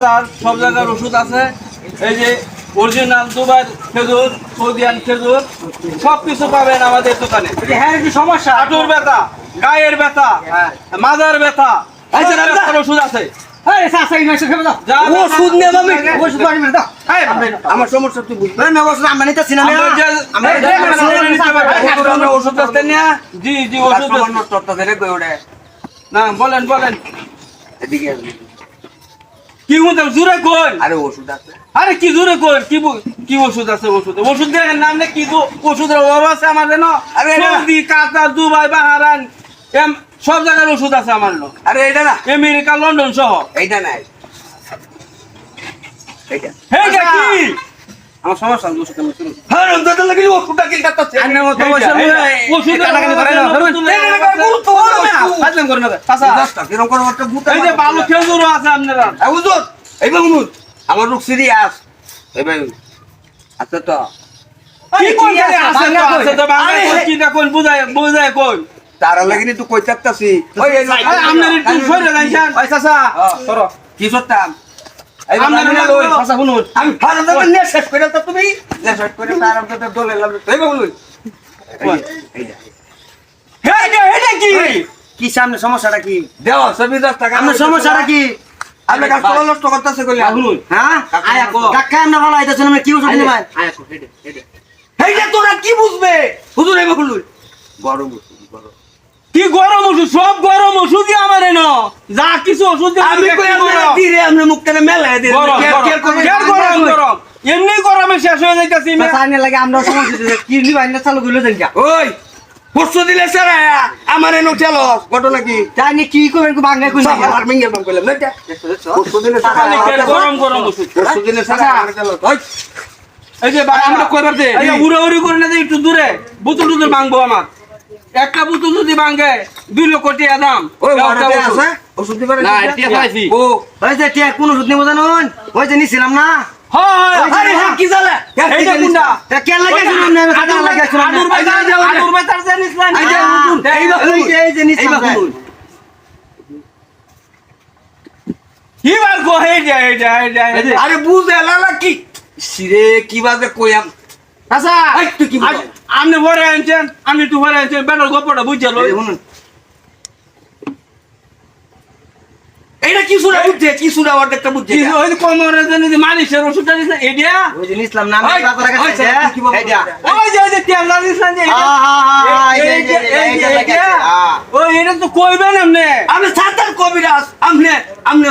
তার সব জায়গার ওষুধ আছে। এই যে অরিজিনাল দুবার খেজুর সৌদিয়ান খেজুর সব কিছু পাবেন আমাদের দোকানে। হ্যাঁ কি সমস্যা। হাঁটুর ব্যথা গায়ের ব্যথা মাজার ব্যথা ওষুধ আছে। আমার সমস্যা তুই বুঝবি ওষুধ আমরা নিতেছি না ওষুধ? জি জি ওষুধ। না বলেন বলেন। কি হতে জুড়ে কই? আরে ওষুধ আছে। আরে কি জোরে কই? কি কি ওষুধ আছে ওষুধ? ওষুধ দেখেন নাম কি তো ওষুধের অভাব আছে আমাদের না আরে সর্দি কাতার দুবাই বাহারান এম সব জায়গার ওষুধ আছে আমার লোক আরে এটা না। আমেরিকা লন্ডন সহ। এইটা নাই এইটা। কি? আমার সমস্যা ওষুধ আমি হ্যাঁ লাগি ওষুধটা কি কাটাকাটি করে না করে না চাচা, দশটা কীরকম করে একটা বুতা এই যে ভালো খেজুরও আছে আপনারা। এই হুজুর এই ভাই হুজুর আমার রোগ সিরিয়াস এই ভাই আচ্ছা তো। কি কোন কি আছে? তো? আছে তো, বাংলা আরে, কই, কোন বুঝায় বুঝায় কোন তার লাগি তো কই থাকতাছি। ওই এই লোক- আরে, আপনার একটু সরে যাইছেন ওই চাচা। সরো। কি শুনুন। আমি ফারো নিয়ে শেষ করে তো তুমি। শেষ করে তার আমাকে দলে লাভ এই ভাই এই যে, হেইটা হেইটা কি? কি সামনে সমস্যাটা কি? দেও সবই দশ টাকা। আপনার সমস্যাটা কি? আপনি কাজ করে নষ্ট করতেছে কইলে হ্যাঁ? আয়া কো। কাকা আমরা ভালো আইতাছেন আমরা কি ওষুধ নেবেন এই যে তোরা কি বুঝবে? হুজুর গরম কি গরম ওষুধ? সব গরম ওষুধই আমার এনো যা কিছু ওষুধ আমি কই আমরা দিরে আমরা মুখটা মেলায় দিই গরম, গরম। এমনি গরমে শেষ হয়ে যাইতাছি। চাচা আইনে লাগে আমরা সমস্যা কি চালু করলে দেন কা ওই। পরশু দিলে স্যার আমার এনো চলো ঘটনা কি? জানি কি করবেন? বাংলা কই মিঙ্গেল বাম কইলাম না পরশু দিলে স্যার গরম গরম পরশু দিলে স্যার আচ্ছা। আমার এই যে আমরা কইবার দে। এই যে উড়ে করে না একটু দূরে বুতুল টুতুল ভাঙবো আমার। একটা বুতুল যদি ভাঙে দুই লক্ষ টাকা দাম। ওই আছে? ওষুধ দিবার না, পাইছি। ও। ওই যে টিয়া কোন ওষুধ নেব জানুন? ওই যে নিছিলাম না? হয়, হয়, আরে কি জালে এই যে? তা কে লাগে শুনুন না আমি কাটা লাগে শুনুন আলুর বেচার যে- আলুর বেচার যে নিছিলেন, এই যে হ্যাঁ, হুজুর, হ্যাঁ, এই যে এই যে এই যে এই নিছিলাম বা হুজুর কি বার গো, এই যে, এই যে, এই যে, এই যে। আরে বুঝে লালা কি সিরে কি বাজে কইয়াম চাচা এই তুই কি আপনি ভরে আনছেন আমি একটু ভরে আনছেন বেটার গপ্পটা বুঝছে লই। এইটা কি সুরা বুঝছে কি সুরা ওর একটা বুঝছে ওই যে জন্য যে মালিশের ওষুধটা দিছেন, এইটা? ওই যে নিছিলাম না আমি ওই, কাটা লাগে ওই, যে ওই যে, তেল এইটা? এই যে, এই যে, এই যে, এইটা? ওই, এটা তো কইবেন আপনি। আমি সাতার কবিরাজ আমনে আমনে